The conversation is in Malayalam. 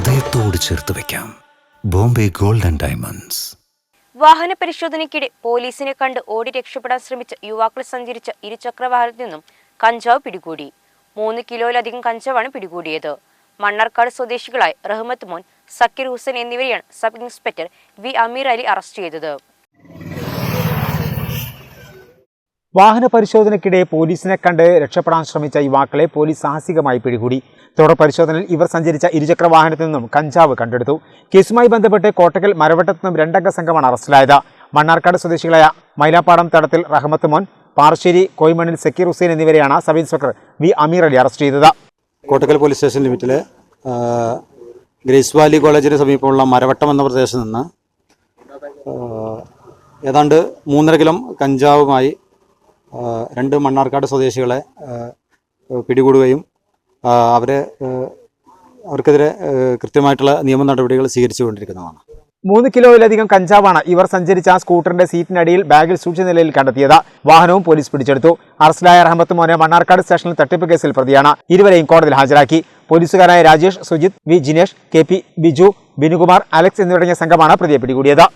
ഹൃദയത്തോട് ചേർത്ത് വെക്കാം. Bombay gold and diamonds. വാഹന പരിശോധനയ്ക്കിടെ പോലീസിനെ കണ്ട് ഓടി രക്ഷപ്പെടാൻ ശ്രമിച്ച യുവാക്കൾ സഞ്ചരിച്ച ഇരുചക്ര വാഹനത്തിൽ നിന്നും കഞ്ചാവ് പിടികൂടി. മൂന്ന് കിലോയിലധികം കഞ്ചാവാണ് പിടികൂടിയത്. മണ്ണാർക്കാട് സ്വദേശികളായ റഹ്മത്ത് മോൻ സക്കീർ ഹുസൈൻ എന്നിവരെയാണ് sub inspector V Ameer Ali arrest ചെയ്തത്. വാഹന പരിശോധനയ്ക്കിടെ പോലീസിനെ കണ്ട് രക്ഷപ്പെടാൻ ശ്രമിച്ച യുവാക്കളെ പോലീസ് സാഹസികമായി പിടികൂടി. തുടർ പരിശോധനയിൽ ഇവർ സഞ്ചരിച്ച ഇരുചക്ര വാഹനത്തിൽ നിന്നും കഞ്ചാവ് കണ്ടെടുത്തു. കേസുമായി ബന്ധപ്പെട്ട് കോട്ടക്കൽ മരവട്ടത്തു നിന്നും രണ്ടംഗ സംഘമാണ് അറസ്റ്റിലായത്. മണ്ണാർക്കാട് സ്വദേശികളായ മൈലാപ്പാടം തടത്തിൽ റഹ്മത്ത് മോൻ പാറശ്ശേരി കോയ്മണ്ണിൽ സക്കീർ ഹുസൈൻ എന്നിവരെയാണ് sub inspector V Ameer Ali arrest ചെയ്തത്. കോട്ടക്കൽ പോലീസ് സ്റ്റേഷൻ ലിമിറ്റിലെ ഗ്രേസ് വാലി കോളേജിന് സമീപമുള്ള മരവട്ടം എന്ന പ്രദേശത്ത് നിന്ന് ഏതാണ്ട് മൂന്നര കിലോ കഞ്ചാവുമായി രണ്ട് മണ്ണാർക്കാട് സ്വദേശികളെ പിടികൂടുകയും അവരെ അവർക്കെതിരെ കൃത്യമായിട്ടുള്ള നിയമ നടപടികൾ സ്വീകരിച്ചുകൊണ്ടിരിക്കുന്നതാണ്. മൂന്ന് കിലോയിലധികം കഞ്ചാവാണ് ഇവർ സഞ്ചരിച്ച സ്കൂട്ടറിന്റെ സീറ്റിനടിയിൽ ബാഗിൽ സൂക്ഷിച്ച നിലയിൽ കണ്ടെത്തിയത്. വാഹനവും പോലീസ് പിടിച്ചെടുത്തു. അറസ്റ്റിലായ റഹ്മത്ത് മോനെ മണ്ണാർക്കാട് സ്റ്റേഷനിൽ തട്ടിപ്പ് കേസിൽ പ്രതിയാണ്. ഇരുവരെയും കോടതിയിൽ ഹാജരാക്കി. പോലീസുകാരായ Rajesh Sujith V Jinesh K P Biju Binukumar Alex എന്നിവരടങ്ങിയ സംഘമാണ് പ്രതിയെ പിടികൂടിയത്.